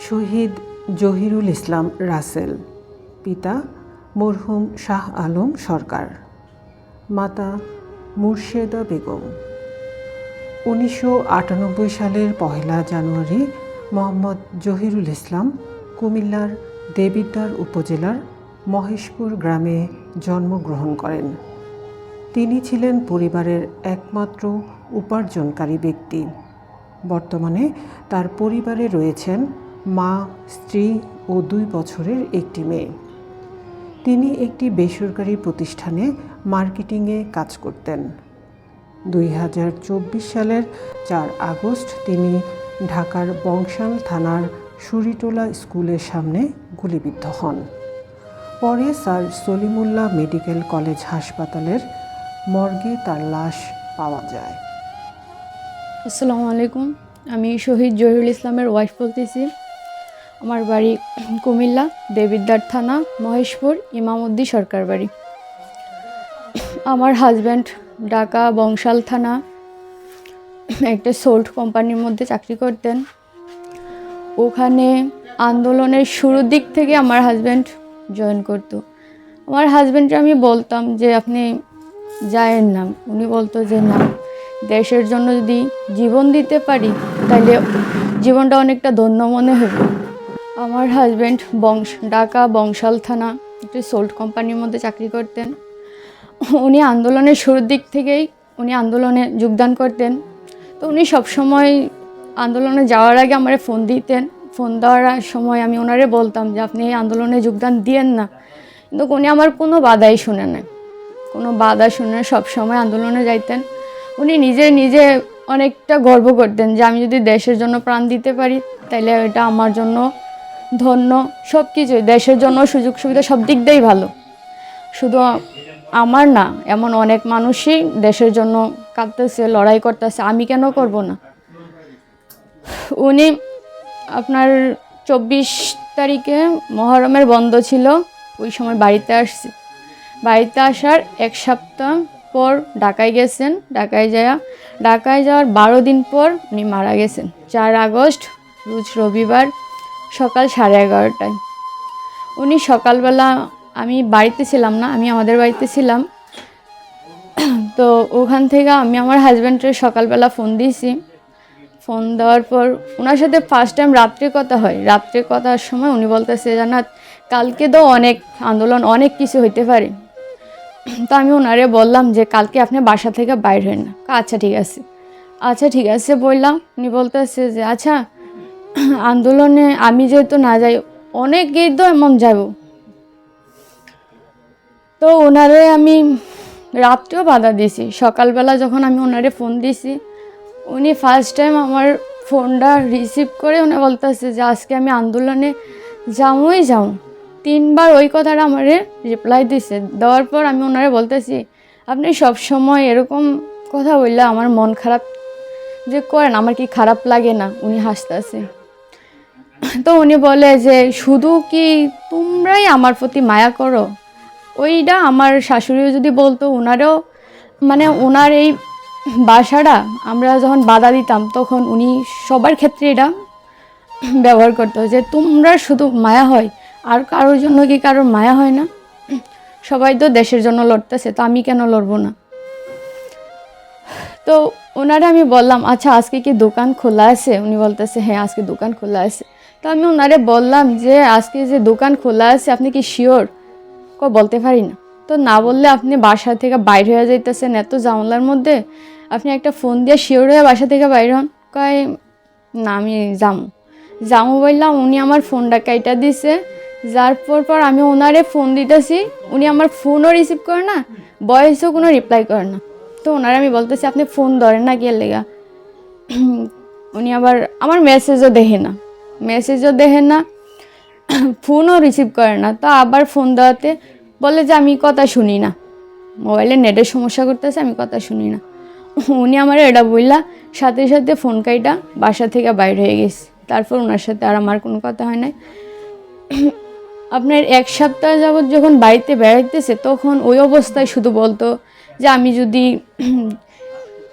শহীদ জহিরুল ইসলাম রাসেল, পিতা মরহুম শাহ আলম সরকার, মাতা মুর্শেদা বেগম। উনিশশো আটানব্বই সালের পহেলা জানুয়ারি মোহাম্মদ জহিরুল ইসলাম কুমিল্লার দেবিদ্বার উপজেলার মহেশপুর গ্রামে জন্মগ্রহণ করেন। তিনি ছিলেন পরিবারের একমাত্র উপার্জনকারী ব্যক্তি। বর্তমানে তার পরিবারে রয়েছেন মা, স্ত্রী ও দুই বছরের একটি মেয়ে। তিনি একটি বেসরকারি প্রতিষ্ঠানে মার্কেটিংয়ে কাজ করতেন। দুই হাজার চব্বিশ সালের চার আগস্ট তিনি ঢাকার বংশাল থানার সুরিটোলা স্কুলের সামনে গুলিবিদ্ধ হন। পরে স্যার সলিমুল্লাহ মেডিকেল কলেজ হাসপাতালের মর্গে তার লাশ পাওয়া যায়। আসসালামু আলাইকুম। আমি শহীদ জহিরুল ইসলামের ওয়াইফ বলতেছি। আমার বাড়ি কুমিল্লা, দেবিদ্বার থানা, মহেশপুর ইমামউদ্দি সরকার বাড়ি। আমার হাজব্যান্ড ঢাকা বংশাল থানা, একটা সোল্ট কোম্পানির মধ্যে চাকরি করতেন। ওখানে আন্দোলনের শুরুর দিক থেকে আমার হাজব্যান্ড জয়েন করতো। আমার হাজব্যান্ডকে আমি বলতাম যে, আপনি যায়েন নাম উনি বলতো যে, না, দেশের জন্য যদি জীবন দিতে পারি তাহলে জীবনটা অনেকটা ধন্য মনে হবে। আমার হাজব্যান্ড বংশ, ঢাকা বংশাল থানা, একটি সোল্ট কোম্পানির মধ্যে চাকরি করতেন। উনি আন্দোলনের শুরুর দিক থেকেই উনি আন্দোলনে যোগদান করতেন। তো উনি সবসময় আন্দোলনে যাওয়ার আগে আমারে ফোন দিতেন। ফোন দেওয়ার সময় আমি ওনারে বলতাম যে, আপনি এই আন্দোলনে যোগদান দিয়েন না। কিন্তু উনি আমার কোনো বাধাই শুনে নেয় কোনো বাধা শুনে সব সময় আন্দোলনে যাইতেন। উনি নিজে নিজে অনেকটা গর্ব করতেন যে, আমি যদি দেশের জন্য প্রাণ দিতে পারি তাহলে এটা আমার জন্য ধন্য সব কিছুই দেশের জন্য সুযোগ সুবিধা, সব দিক দিয়েই ভালো। শুধু আমার না, এমন অনেক মানুষই দেশের জন্য কাঁদতেছে, লড়াই করতেছে, আমি কেন করব না? উনি আপনার চব্বিশ তারিখে মহরমের বন্ধ ছিল, ওই সময় বাড়িতে আসছে। বাড়িতে আসার এক সপ্তাহ পর ঢাকায় গেছেন, ঢাকায় যাওয়া ঢাকায় যাওয়ার বারো দিন পর উনি মারা গেছেন। চার আগস্ট, রোজ রবিবার সকাল সাড়ে এগারোটায়। উনি সকালবেলা আমি বাড়িতে ছিলাম না, আমি আমাদের বাড়িতে ছিলাম। তো ওখান থেকে আমি আমার হাজব্যান্ডের সকালবেলা ফোন দিয়েছি। ফোন দেওয়ার পর ওনার সাথে ফার্স্ট টাইম রাত্রে কথা হয়। রাত্রে কথার সময় উনি বলতেছে জানাত কালকে তো অনেক আন্দোলন, অনেক কিছু হইতে পারে। তো আমি ওনারে বললাম যে, কালকে আপনি বাসা থেকে বাইর হন না। আচ্ছা ঠিক আছে। আচ্ছা ঠিক আছে, বললাম। উনি বলতেছে যে আচ্ছা আন্দোলনে আমি যেহেতু না যাই অনেকেই তো এমন যাব। তো ওনারে আমি রাত্রেও বাধা দিয়েছি। সকালবেলা যখন আমি ওনারে ফোন দিয়েছি, উনি ফার্স্ট টাইম আমার ফোনটা রিসিভ করে উনি বলতেছে যে, আজকে আমি আন্দোলনে যামই যাও তিনবার ওই কথাটা আমারে রিপ্লাই দিছে দেওয়ার পর আমি ওনারে বলতেছি, আপনি সব সময় এরকম কথা বললে আমার মন খারাপ যে করেন, আমার কি খারাপ লাগে না? উনি হাসতেছে। তো উনি বলে যে, শুধু কি তোমরাই আমার প্রতি মায়া করো? ওইটা আমার শাশুড়িও যদি বলতো ওনারও মানে ওনার এই বাসাটা আমরা যখন বাধা দিতাম, তখন উনি সবার ক্ষেত্রে এটা ব্যবহার করতো যে, তোমরা শুধু মায়া হয়, আর কারোর জন্য কি কারোর মায়া হয় না? সবাই তো দেশের জন্য লড়তেছে, তো আমি কেন লড়বো না? তো ওনারে আমি বললাম আচ্ছা আজকে কি দোকান খোলা আছে? উনি বলতেছে হ্যাঁ আজকে দোকান খোলা আছে। তো আমি ওনারে বললাম যে, আজকে যে দোকান খোলা আছে, আপনি কি শিওর কো, বলতে পারি না। তো না বললে আপনি বাসা থেকে বাইর হয়ে যাইতেছেন এত জামলার মধ্যে। আপনি একটা ফোন দিয়ে শিওর হয়ে বাসা থেকে বাইর হন। কয়, না, আমি যামু। যামু বললাম, উনি আমার ফোনটা কাইটা দিছে। যার পর পর আমি ওনারে ফোন দিতেছি। উনি আমার ফোনও রিসিভ করে না ভয়েসও কোনো রিপ্লাই করে না। তো ওনারে আমি বলতেছি, আপনি ফোন ধরেন না গিয়ে লেগা? উনি আবার, আমার মেসেজও দেখে না। মেসেজও দেখে না, ফোনও রিসিভ করে না। তো আবার ফোন দেওয়াতে বলে যে, আমি কথা শুনি না। মোবাইলে নেটের সমস্যা করতেছে, আমি কথা শুনি না। উনি আমার এটা বললা সাথে সাথে ফোন কাইটা বাসা থেকে বাইর হয়ে গেছে। তারপর ওনার সাথে আর আমার কোনো কথা হয় নাই। আপনার এক সপ্তাহ যাবৎ যখন বাড়িতে বেড়াইতেছে, তখন ওই অবস্থায় শুধু বলতো যে, আমি যদি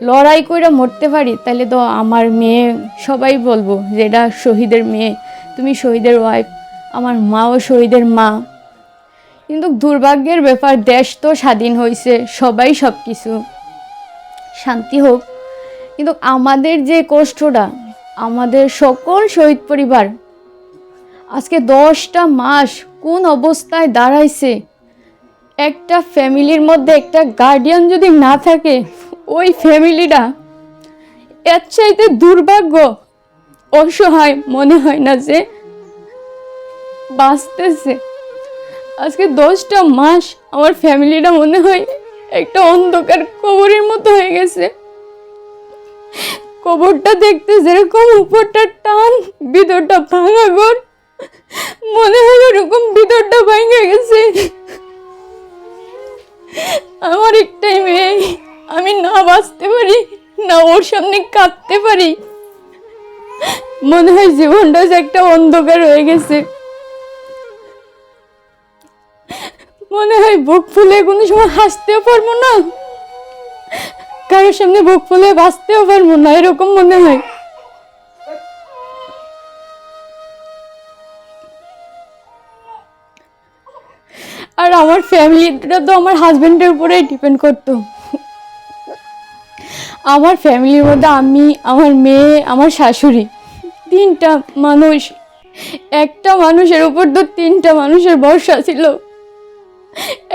লড়াই করে মরতে পারি তাহলে তো আমার মেয়ে, সবাই বলব যে এটা শহীদের মেয়ে, তুমি শহীদের ওয়াইফ আমার মাও শহীদের মা। কিন্তু দুর্ভাগ্যের ব্যাপার, দেশ তো স্বাধীন হয়েছে সবাই সব কিছু শান্তি হোক। কিন্তু আমাদের যে কষ্টটা, আমাদের সকল শহীদ পরিবার, আজকে দশটা মাস কোন অবস্থায় দাঁড়াইছে? একটা ফ্যামিলির মধ্যে একটা গার্ডিয়ান যদি না থাকে ওই ফ্যামিলিটা এর চাইতে দুর্ভাগ্য, অসহায় মনে হয় না যে বাঁচতেছে। আজকে দশটা মাস আমার ফ্যামিলিটা মনে হয় একটা অন্ধকার কবরের মতো হয়ে গেছে। কবরটা দেখতে যেরকম উপরটা টান, ভিতরটা ভাঙা ঘর, মনে হয় ওরকম ভিতরটা ভাঙা গেছে। আমার একটাই মেয়ে। আমি না বাঁচতে পারি, না ওর সামনে কাঁদতে পারি। মনে হয় জীবনটা যে একটা অন্ধকার হয়ে গেছে। মনে হয় বুক ফুলে কোনো সময় হাসতেও পারব না। কারোর সামনে বুক ফুলে বাঁচতেও পারব না, এরকম মনে হয়। আর আমার ফ্যামিলিটা তো আমার হাজবেন্ডের উপরেই ডিপেন্ড করতো। আমার ফ্যামিলির মধ্যে আমি, আমার মেয়ে, আমার শাশুড়ি, তিনটা মানুষ। একটা মানুষের উপর তো তিনটা মানুষের ভরসা ছিল।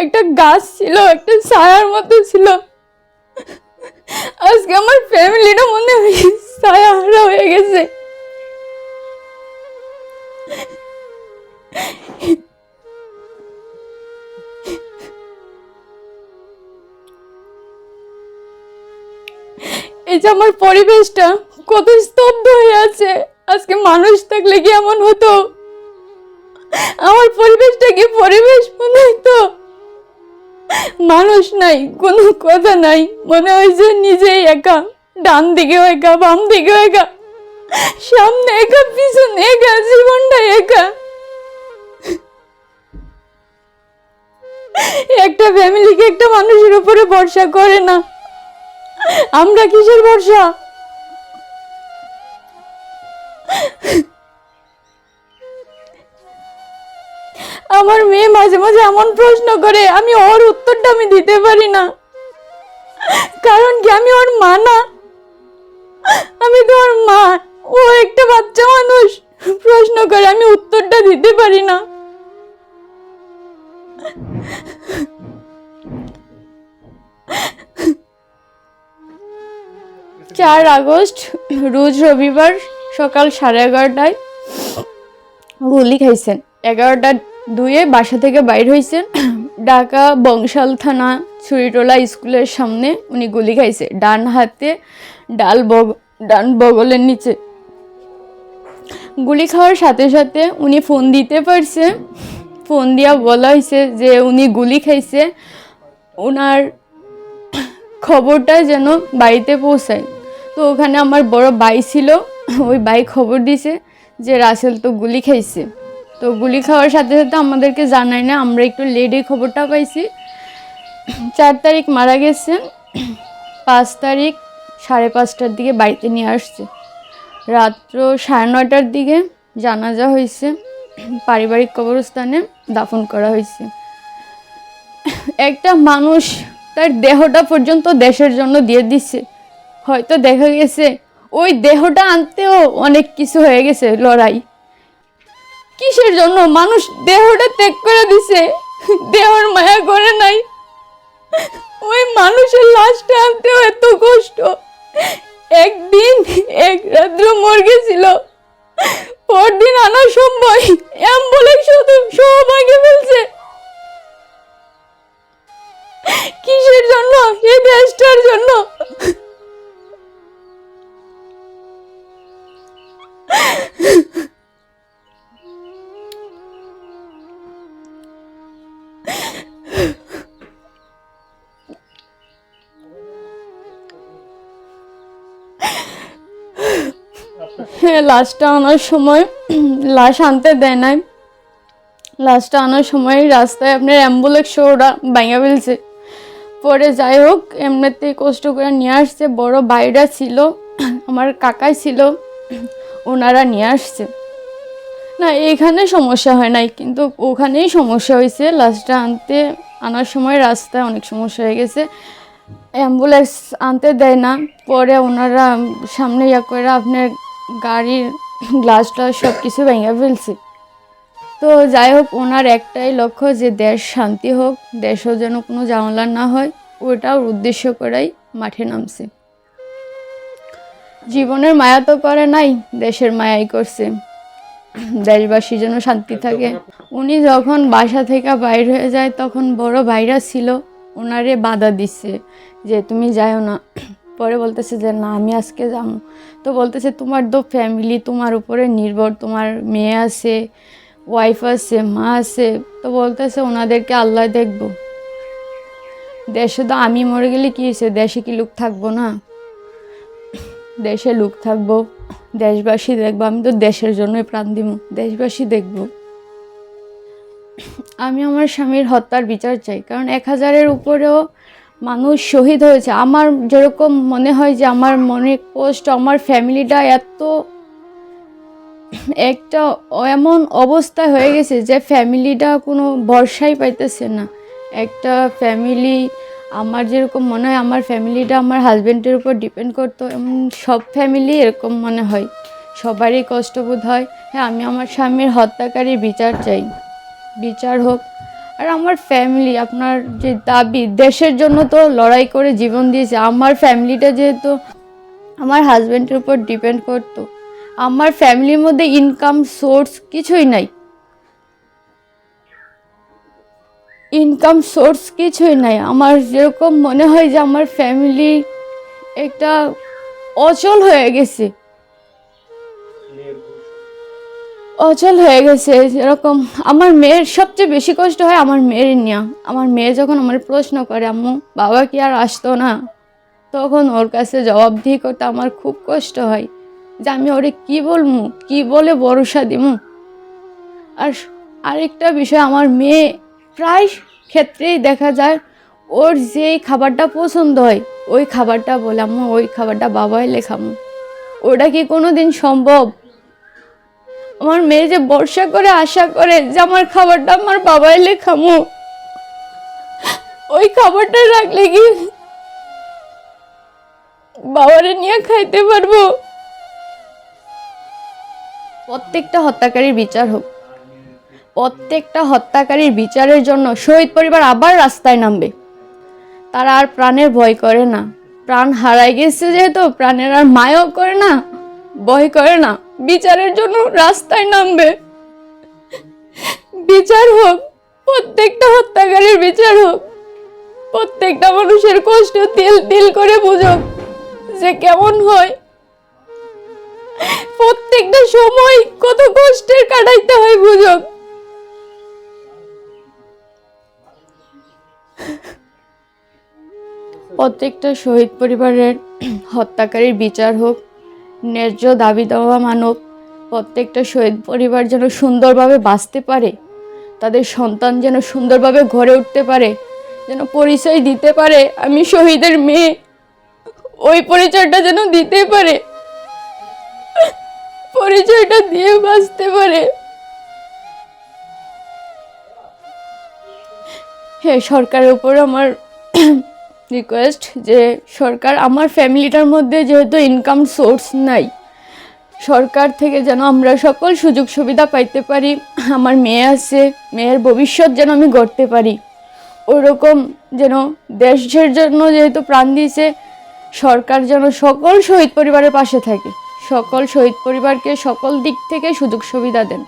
একটা গাছ ছিল, একটা ছায়ার মতো ছিল। আজকে আমার ফ্যামিলিটা মনে হয় ছায়া হারা হয়ে গেছে। এই যে আমার পরিবেশটা, কত স্তব্ধ হয়ে আছে। আজকে মানুষ থাকলে কি এমন হতো? আমার পরিবেশটা কি পরিবেশ মনে হতো? মানুষ নাই, কোনো কথা নাই। মনে হয় যে নিজেই একা। ডান দিকেও একা, বাম দিকেও একা। সামনে একা, পিছনে একা, জীবনটা একা। একটা ফ্যামিলিকে একটা মানুষের উপরে ভরসা করে না। আমরা কিসের ভরসা? আমার মেয়ে মাঝে মাঝে এমন প্রশ্ন করে, আমি ওর উত্তরটা আমি দিতে পারি না। কারণ কি আমি ওর মা না? আমি তো ওর মা, ও একটা বাচ্চা মানুষ। প্রশ্ন করে, আমি উত্তরটা দিতে পারি না। চার আগস্ট, রোজ রবিবার সকাল সাড়ে এগারোটায় গুলি খাইছেন। এগারোটা দুয়ে বাসা থেকে বাইর হয়েছেন ঢাকা বংশাল থানা ছুরিটোলা স্কুলের সামনে উনি গুলি খাইছে। ডান হাতে ডাল বগ, ডান বগলের নিচে। গুলি খাওয়ার সাথে সাথে উনি ফোন দিতে পারছে। ফোন দিয়া বলা হয়েছে যে উনি গুলি খাইছে। ওনার খবরটা যেন বাড়িতে পৌঁছায়। তো ওখানে আমার বড় ভাই ছিল, ওই ভাই খবর দিছে যে রাসেল তো গুলি খাইছে। তো গুলি খাওয়ার সাথে সাথে আমাদেরকে জানায় না, আমরা একটু লেটে খবরটা পাইছি। চার তারিখ মারা গেছে, পাঁচ তারিখ সাড়ে পাঁচটার দিকে বাড়িতে নিয়ে আসছে। রাত্র সাড়ে নয়টার দিকে জানাজা হয়েছে, পারিবারিক কবরস্থানে দাফন করা হয়েছে। একটা মানুষ তার দেহটা পর্যন্ত দেশের জন্য দিয়ে দিচ্ছে হয়তো দেখা গেছে। ওই দেহটা আনতেও অনেক কিছু হয়ে গেছে লড়াই। কিসের জন্য? মানুষ দেহটা ত্যাগ করে দিছে। দেহর মায়া করে নাই। ওই মানুষের লাশটা আনতেও এত কষ্ট। একদিন এক রাত্র মর্গে ছিল। পরদিন আনার সময় অ্যাম্বুলেন্স শুধু সব আগে কিসের জন্য? এই দেশটার জন্য। লাশটা আনার সময়, লাশ আনতে দেয় নাই। লাশটা আনার সময় রাস্তায় আপনার অ্যাম্বুলেন্স ওরা ভাঙা ফেলছে। পরে যাই হোক এমনিতেই কষ্ট করে নিয়ে আসছে। বড় বাইরা ছিল, আমার কাকাই ছিল, ওনারা নিয়ে আসছে। না, এখানে সমস্যা হয় নাই, কিন্তু ওখানেই সমস্যা হয়েছে। লাশটা আনতে, আনার সময় রাস্তায় অনেক সমস্যা হয়ে গেছে। অ্যাম্বুলেন্স আনতে দেয় না। পরে ওনারা সামনে ইয়া করে আপনার গাড়ির গ্লাসটা সব কিছু ভেঙে ফেলছে। তো যাই হোক, ওনার একটাই লক্ষ্য যে দেশ শান্তি হোক, দেশও যেন কোনো ঝামেলা না হয় ওটাও উদ্দেশ্য করেই মাঠে নামছে। জীবনের মায়া তো করে নাই, দেশের মায়াই করছে। দেশবাসী যেন শান্তি থাকে। উনি যখন বাসা থেকে বাইর হয়ে যায়, তখন বড় ভাইরা ছিল, ওনারে বাধা দিচ্ছে যে, তুমি যাও না। পরে বলতেছে যে, না, আমি আজকে যাব। তো বলতেছে, তোমার তো ফ্যামিলি তোমার উপরে নির্ভর, তোমার মেয়ে আছে ওয়াইফ আছে, মা আছে। তো বলতেছে, ওনাদেরকে আল্লাহ দেখব। দেশে তো আমি মরে গেলে কী হয়েছে? দেশে কি লোক থাকব না? দেশে লোক থাকব, দেশবাসী দেখব। আমি তো দেশের জন্যই প্রাণ দিব, দেশবাসী দেখব। আমি আমার স্বামীর হত্যার বিচার চাই, কারণ এক হাজারের উপরেও মানুষ শহীদ হয়েছে। আমার যেরকম মনে হয় যে আমার মনে কষ্ট, আমার ফ্যামিলিটা এত একটা এমন অবস্থায় হয়ে গেছে যে ফ্যামিলিটা কোনো ভরসাই পাইতেছে না। একটা ফ্যামিলি, আমার যেরকম মনে হয়, আমার ফ্যামিলিটা আমার হাজব্যান্ডের উপর ডিপেন্ড করতো। এমন সব ফ্যামিলি এরকম মনে হয়। সবারই কষ্টবোধ হয়। হ্যাঁ আমি আমার স্বামীর হত্যাকারী বিচার চাই। বিচার হোক। আর আমার ফ্যামিলি আপনার যে দাবি, দেশের জন্য তো লড়াই করে জীবন দিয়েছে। আমার ফ্যামিলিটা যেহেতু আমার হাজব্যান্ডের উপর ডিপেন্ড করতো, আমার ফ্যামিলির মধ্যে ইনকাম সোর্স কিছুই নাই। ইনকাম সোর্স কিছুই নাই। আমার যেরকম মনে হয় যে আমার ফ্যামিলি একটা অচল হয়ে গেছে। অচল হয়ে গেছে, যেরকম আমার মেয়ের সবচেয়ে বেশি কষ্ট হয় আমার মেয়ের নিয়ে। আমার মেয়ে যখন আমার প্রশ্ন করে, আম্মু, বাবা কি আর আসতো না? তখন ওর কাছে জবাবদিহি করতে আমার খুব কষ্ট হয়, যে আমি ওরে কি বলব কি বলে ভরসা দিমু? আর আরেকটা বিষয়, আমার মেয়ে প্রায় ক্ষেত্রেই দেখা যায় ওর যেই খাবারটা পছন্দ হয়, ওই খাবারটা বলে, আম্মু, ওই খাবারটা বাবাই এলে খামু ওটা কি কোনো দিন সম্ভব? আমার মেয়ে যে বর্ষা করে আশা করে যে আমার খাবারটা আমার বাবা এলে খামু। ওই খাবারটা রাখলে কি বাবারে নিয়ে খাইতে পারব? প্রত্যেকটা হত্যাকারীর বিচার হোক। প্রত্যেকটা হত্যাকারীর বিচারের জন্য শহীদ পরিবার আবার রাস্তায় নামবে। তারা আর প্রাণের ভয় করে না। প্রাণ হারাই গেছে যেহেতু, প্রাণের আর মায়ও করে না। ভয় করে না, বিচারের জন্য রাস্তায় নামবে। বিচার হোক, প্রত্যেকটা হত্যাকারীর বিচার হোক, প্রত্যেকটা মানুষের কষ্ট তিল তিল করে বুঝুক যে কেমন হয়। প্রত্যেকটা সময় কত কষ্টের কাটাইতে হয় বুঝুক। প্রত্যেকটা শহীদ পরিবারের হত্যাকারীর বিচার হোক ন্যায্য দাবি দেওয়া মানব, প্রত্যেকটা শহীদ পরিবার যেন সুন্দরভাবে বাঁচতে পারে, তাদের সন্তান যেন সুন্দরভাবে ঘরে উঠতে পারে, যেন পরিচয় দিতে পারে, আমি শহীদের মেয়ে। ওই পরিচয়টা যেন দিতে পারে, পরিচয়টা দিয়ে বাঁচতে পারে। হ্যাঁ সরকারের উপর আমার রিকোয়েস্ট যে সরকার, আমার ফ্যামিলিটার মধ্যে যেহেতু ইনকাম সোর্স নাই, সরকার থেকে যেন আমরা সকল সুযোগ সুবিধা পাইতে পারি, আমার মেয়ে আছে, মেয়ের ভবিষ্যৎ যেন আমি গড়তে পারি। ওরকম যেন দেশের জন্য যেহেতু প্রাণ দিয়েছে, সরকার যেন সকল শহীদ পরিবারের পাশে থাকে, সকল শহীদ পরিবারকে সকল দিক থেকে সুযোগ সুবিধা দেন।